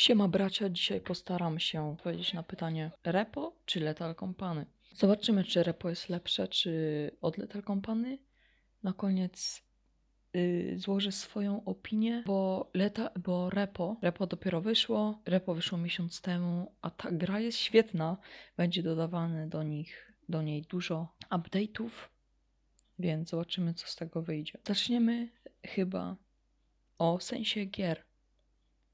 Siema bracia, dzisiaj postaram się odpowiedzieć na pytanie repo czy Lethal Company. Zobaczymy, czy repo jest lepsze, czy od Lethal Company. Na koniec yy, złożę swoją opinię, bo, leta, bo repo, repo dopiero wyszło, repo wyszło miesiąc temu, a ta gra jest świetna. Będzie dodawane do nich, do niej dużo update'ów, więc zobaczymy, co z tego wyjdzie. Zaczniemy chyba o sensie gier.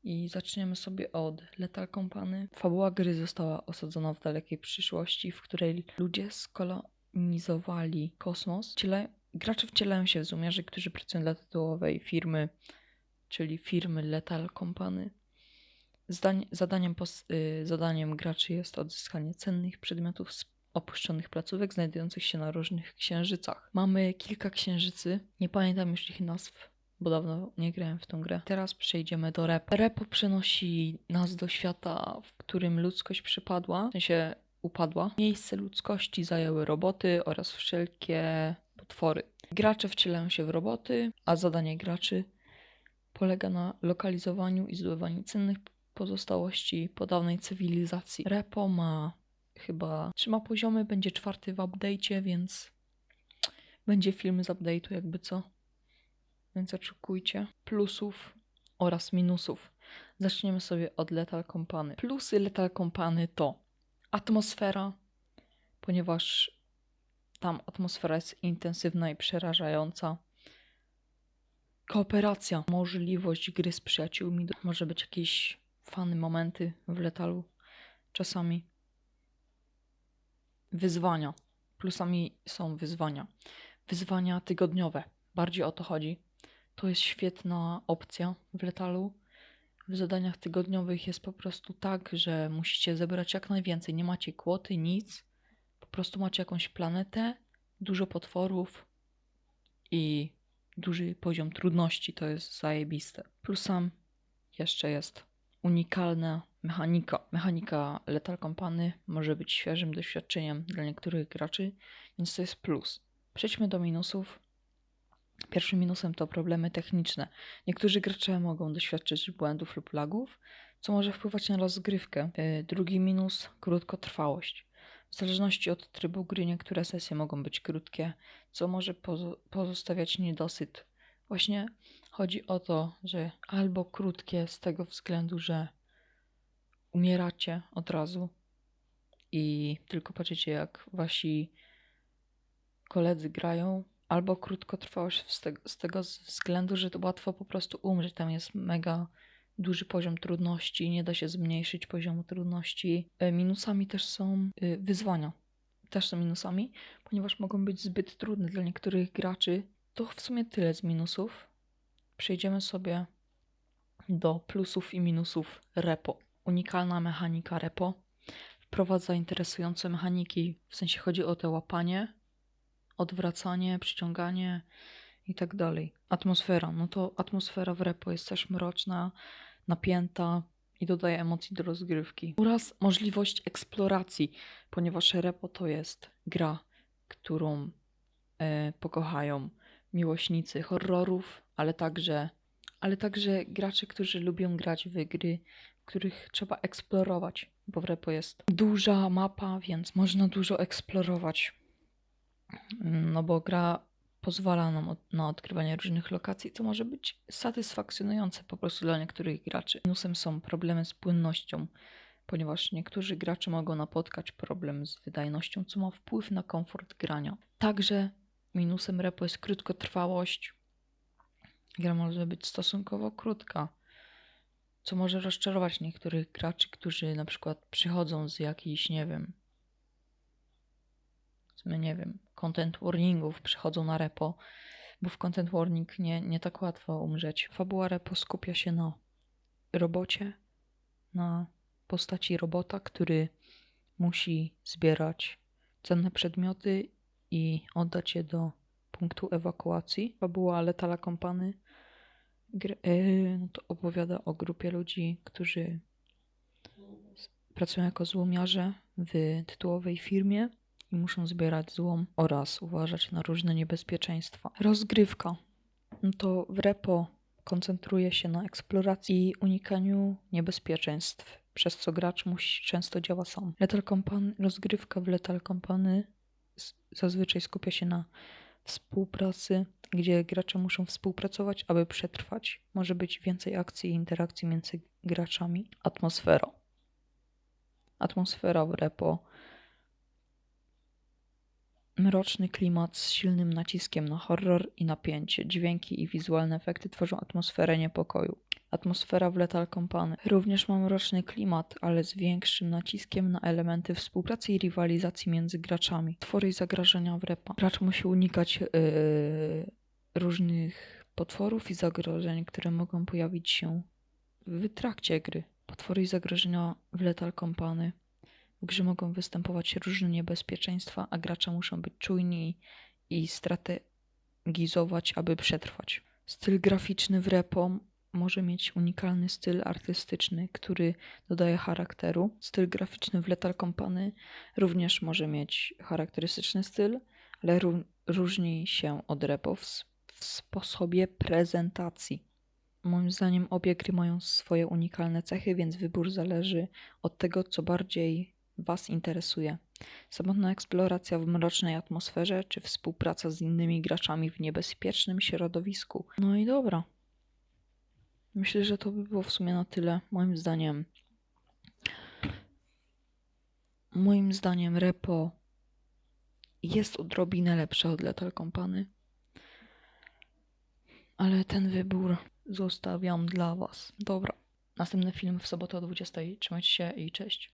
I zaczniemy sobie od Lethal Company. Fabuła gry została osadzona w dalekiej przyszłości, w której ludzie skolonizowali kosmos. Wciela... Gracze wcielają się w zoomiarzy, którzy pracują dla tytułowej firmy, czyli firmy Lethal Company. Zdań... Zadaniem, pos... y, zadaniem graczy jest odzyskanie cennych przedmiotów z opuszczonych placówek znajdujących się na różnych księżycach. Mamy kilka księżycy, nie pamiętam już ich nazw, bo dawno nie grałem w tą grę. Teraz przejdziemy do repo. Repo przenosi nas do świata, w którym ludzkość przypadła, w sensie upadła. Miejsce ludzkości zajęły roboty oraz wszelkie potwory. Gracze wcielają się w roboty, a zadanie graczy polega na lokalizowaniu i zdobywaniu cennych pozostałości po dawnej cywilizacji. Repo ma chyba trzyma poziomy, będzie czwarty w update'cie, więc będzie film z update'u jakby co więc oczekujcie plusów oraz minusów. Zaczniemy sobie od Lethal Company. Plusy Lethal Company to atmosfera, ponieważ tam atmosfera jest intensywna i przerażająca. Kooperacja, możliwość gry z przyjaciółmi, może być jakieś fany momenty w letalu czasami. Wyzwania. Plusami są wyzwania. Wyzwania tygodniowe. Bardziej o to chodzi. To jest świetna opcja w letalu. W zadaniach tygodniowych jest po prostu tak, że musicie zebrać jak najwięcej. Nie macie kłoty, nic. Po prostu macie jakąś planetę, dużo potworów i duży poziom trudności. To jest zajebiste. Plusem jeszcze jest unikalna mechanika. Mechanika Lethal Company może być świeżym doświadczeniem dla niektórych graczy, więc to jest plus. Przejdźmy do minusów. Pierwszym minusem to problemy techniczne. Niektórzy gracze mogą doświadczyć błędów lub lagów, co może wpływać na rozgrywkę. Yy, Drugi minus krótkotrwałość. W zależności od trybu gry niektóre sesje mogą być krótkie, co może pozo- pozostawiać niedosyt. Właśnie chodzi o to, że albo krótkie z tego względu, że umieracie od razu i tylko patrzycie jak wasi koledzy grają, albo krótkotrwałość z tego, z tego względu, że łatwo po prostu umrzeć. Tam jest mega duży poziom trudności, nie da się zmniejszyć poziomu trudności. E, Minusami też są y, wyzwania. Też są minusami, ponieważ mogą być zbyt trudne dla niektórych graczy. To w sumie tyle z minusów. Przejdziemy sobie do plusów i minusów repo. Unikalna mechanika repo wprowadza interesujące mechaniki, w sensie chodzi o te łapanie, odwracanie, przyciąganie i tak dalej. Atmosfera. No to atmosfera w repo jest też mroczna, napięta i dodaje emocji do rozgrywki. Oraz możliwość eksploracji, ponieważ repo to jest gra, którą e, pokochają miłośnicy horrorów, ale także, ale także gracze, którzy lubią grać w gry, w których trzeba eksplorować, bo w repo jest duża mapa, więc można dużo eksplorować. No bo gra pozwala nam od, na odkrywanie różnych lokacji, co może być satysfakcjonujące po prostu dla niektórych graczy. Minusem są problemy z płynnością, ponieważ niektórzy gracze mogą napotkać problem z wydajnością, co ma wpływ na komfort grania. Także minusem repo jest krótkotrwałość. Gra może być stosunkowo krótka, co może rozczarować niektórych graczy, którzy na przykład przychodzą z jakiejś, nie wiem, powiedzmy, nie wiem, content warningów przychodzą na repo, bo w content warning nie, nie tak łatwo umrzeć. Fabuła repo skupia się na robocie, na postaci robota, który musi zbierać cenne przedmioty i oddać je do punktu ewakuacji. Fabuła Letala Company gr- yy, no to opowiada o grupie ludzi, którzy pracują jako złomiarze w tytułowej firmie i muszą zbierać złom oraz uważać na różne niebezpieczeństwa. Rozgrywka. To w repo koncentruje się na eksploracji i unikaniu niebezpieczeństw, przez co gracz musi często działa sam. Lethal Company, rozgrywka w Lethal Company zazwyczaj skupia się na współpracy, gdzie gracze muszą współpracować, aby przetrwać. Może być więcej akcji i interakcji między graczami. Atmosfera. Atmosfera w repo. Mroczny klimat z silnym naciskiem na horror i napięcie. Dźwięki i wizualne efekty tworzą atmosferę niepokoju. Atmosfera w Lethal Company również ma mroczny klimat, ale z większym naciskiem na elementy współpracy i rywalizacji między graczami. Twory i zagrożenia w repa. Gracz musi unikać yy, różnych potworów i zagrożeń, które mogą pojawić się w trakcie gry. Potwory i zagrożenia w Lethal Company. W grze mogą występować różne niebezpieczeństwa, a gracze muszą być czujni i strategizować, aby przetrwać. Styl graficzny w repo może mieć unikalny styl artystyczny, który dodaje charakteru. Styl graficzny w Lethal Company również może mieć charakterystyczny styl, ale ró- różni się od repo w, w sposobie prezentacji. Moim zdaniem obie gry mają swoje unikalne cechy, więc wybór zależy od tego, co bardziej Was interesuje. Samotna eksploracja w mrocznej atmosferze, czy współpraca z innymi graczami w niebezpiecznym środowisku. No i dobra. Myślę, że to by było w sumie na tyle. Moim zdaniem. Moim zdaniem Repo jest odrobinę lepsze od Lethal Company. Ale ten wybór zostawiam dla Was. Dobra. Następny film w sobotę o 20. Trzymajcie się i cześć.